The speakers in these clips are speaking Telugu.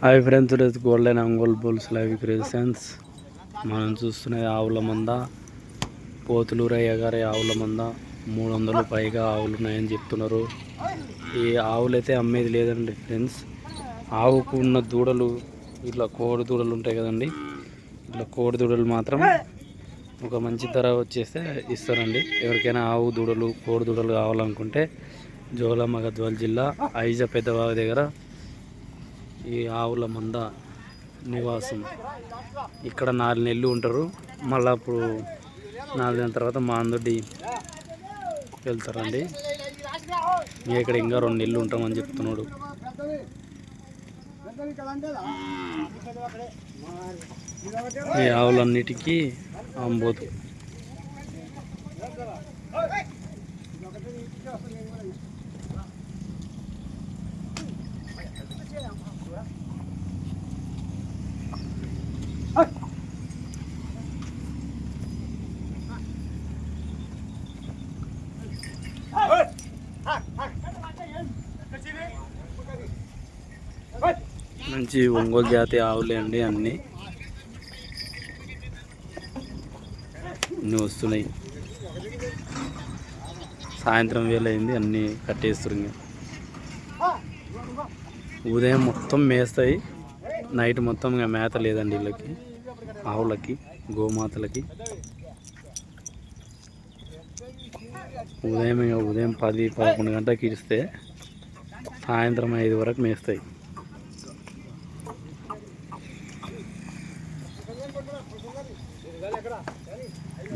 హాయ్ ఫ్రెండ్స్ ఈరోజు golden Ongole bulls live creations. మనం చూస్తున్నది ఆవుల మంద. పోతులూరయ్య గారి ఆవుల మంద. మూడు వందలు పైగా ఆవులు ఉన్నాయని చెప్తున్నారు. ఈ ఆవులు అయితే అమ్మేది లేదండి ఫ్రెండ్స్. ఆవుకు ఉన్న దూడలు ఇట్లా కోడి దూడలు ఉంటాయి కదండి. ఇట్లా కోడి దూడలు మాత్రం ఒక మంచి ధర వచ్చేస్తే ఇస్తారండి. ఎవరికైనా ఆవు దూడలు కోడి దూడలు కావాలనుకుంటే జోలమ్మ గద్వాల జిల్లా ఐజ పెద్దబావి దగ్గర ఈ ఆవుల మంద నివాసం. ఇక్కడ నాలుగు నెలలు ఉంటారు. మళ్ళీ అప్పుడు నాలుగు నెలల తర్వాత మా మాందొడ్డి వెళ్తారండి. ఇక్కడ ఇంకా రెండు నెలలు ఉంటామని చెప్తున్నాడు. ఈ ఆవులన్నిటికీ అమ్మబోతుంది మంచి ఒంగోలు జాతి ఆవులే అండి అన్నీ. అన్నీ వస్తున్నాయి. సాయంత్రం వేళ అయింది అన్నీ కట్టేస్తుంది ఉదయం మొత్తం మేస్తాయి నైట్ మొత్తం ఇంకా మేత లేదండి వీళ్ళకి ఆవులకి గోమాతలకి. ఉదయం ఇక ఉదయం పది పదకొండు గంటలకు ఇస్తే సాయంత్రం ఐదు వరకు మేస్తాయి.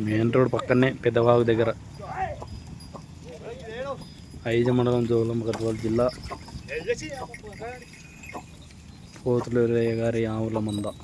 మెయిన్ రోడ్ పక్కనే పెద్దవాగు దగ్గర. ఐజ మండలం జోలం గద్వాల జిల్లా. పోతులూరయ్య గారి ఆవుల మంద.